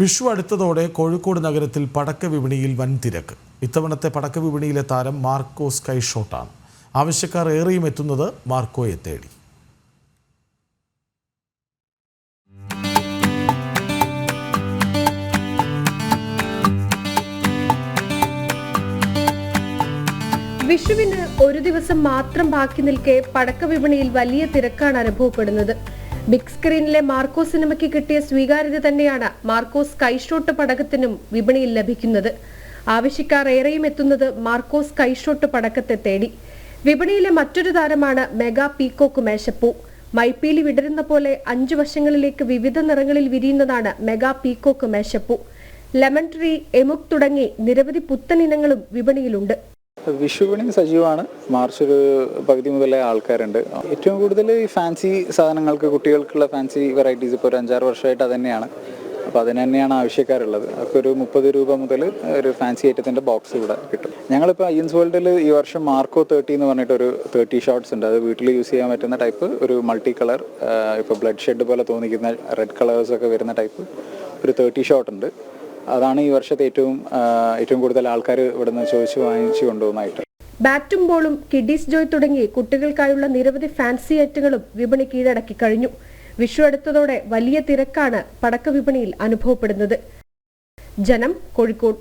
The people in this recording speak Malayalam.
വിഷു അടുത്തതോടെ കോഴിക്കോട് നഗരത്തിൽ പടക്ക വിപണിയിൽ വൻ തിരക്ക്. ഇത്തവണത്തെ പടക്ക വിപണിയിലെ താരം മാർക്കോ സ്കൈ ഷോട്ടാണ്. ആവശ്യക്കാർ ഏറെയും എത്തുന്നത് മാർക്കോയെ തേടി. വിഷുവിന് ഒരു ദിവസം മാത്രം ബാക്കി നിൽക്കെ പടക്ക വിപണിയിൽ വലിയ തിരക്കാണ് അനുഭവപ്പെടുന്നത്. ബിഗ് സ്ക്രീനിലെ മാർക്കോ സിനിമയ്ക്ക് കിട്ടിയ സ്വീകാര്യത തന്നെയാണ് മാർക്കോ സ്കൈഷോട്ട് പടക്കത്തിനും വിപണിയിൽ ലഭിക്കുന്നത്. ആവശ്യക്കാർ ഏറെയും എത്തുന്നത് മാർക്കോ സ്കൈഷോട്ട് പടക്കത്തെ തേടി. വിപണിയിലെ മറ്റൊരു താരമാണ് മെഗാ പീക്കോക്ക് മേശപ്പൂ. മൈപ്പീലി വിടരുന്ന പോലെ അഞ്ചു വശങ്ങളിലേക്ക് വിവിധ നിറങ്ങളിൽ വിരിയുന്നതാണ് മെഗാ പീക്കോക്ക് മേശപ്പൂ. ലെമൺ ട്രീ എമുക് തുടങ്ങി നിരവധി പുത്തൻ ഇനങ്ങളും വിപണിയിലുണ്ട്. വിഷുവിപണി സജീവമാണ്. മാർച്ച് ഒരു പകുതി മുതലേ ആൾക്കാരുണ്ട്. ഏറ്റവും കൂടുതൽ ഈ ഫാൻസി സാധനങ്ങൾക്ക് കുട്ടികൾക്കുള്ള ഫാൻസി വെറൈറ്റീസ് ഇപ്പോൾ ഒരു അഞ്ചാറ് വർഷമായിട്ട് അത് തന്നെയാണ് അപ്പോൾ അതിന് തന്നെയാണ് ആവശ്യക്കാരുള്ളത്. അതൊക്കെ ഒരു മുപ്പത് രൂപ മുതൽ ഒരു ഫാൻസി ഐറ്റത്തിന്റെ ബോക്സ് ഇവിടെ കിട്ടും. ഞങ്ങളിപ്പോൾ അയ്യൻസ് വേൾഡിൽ ഈ വർഷം മാർക്കോ തേർട്ടി എന്ന് പറഞ്ഞിട്ട് ഒരു തേർട്ടി ഷോട്ട്സ് ഉണ്ട്. അത് വീട്ടിൽ യൂസ് ചെയ്യാൻ പറ്റുന്ന ടൈപ്പ് ഒരു മൾട്ടി കളർ ഇപ്പോൾ ബ്ലഡ് ഷെഡ് പോലെ തോന്നിക്കുന്ന റെഡ് കളേഴ്സൊക്കെ വരുന്ന ടൈപ്പ് ഒരു തേർട്ടി ഷോട്ട് ഉണ്ട്. അതാണ് ഈ വർഷത്തെ ഏറ്റവും ഏറ്റവും കൂടുതൽ ആൾക്കാർ ഇവിടെ നിന്ന് ചോദിച്ച് വാങ്ങിച്ചു കൊണ്ടുപോകുന്നതായിട്ട്. ബാറ്റും ബോളും കിഡീസ് ജോയ് തുടങ്ങി കുട്ടികൾക്കായുള്ള നിരവധി ഫാൻസി ഐറ്റങ്ങളും വിപണി കീഴടക്കി കഴിഞ്ഞു. വിഷു അടുത്തതോടെ വലിയ തിരക്കാണ് പടക്ക വിപണിയിൽ അനുഭവപ്പെടുന്നത്. ജനം കോഴിക്കോട്.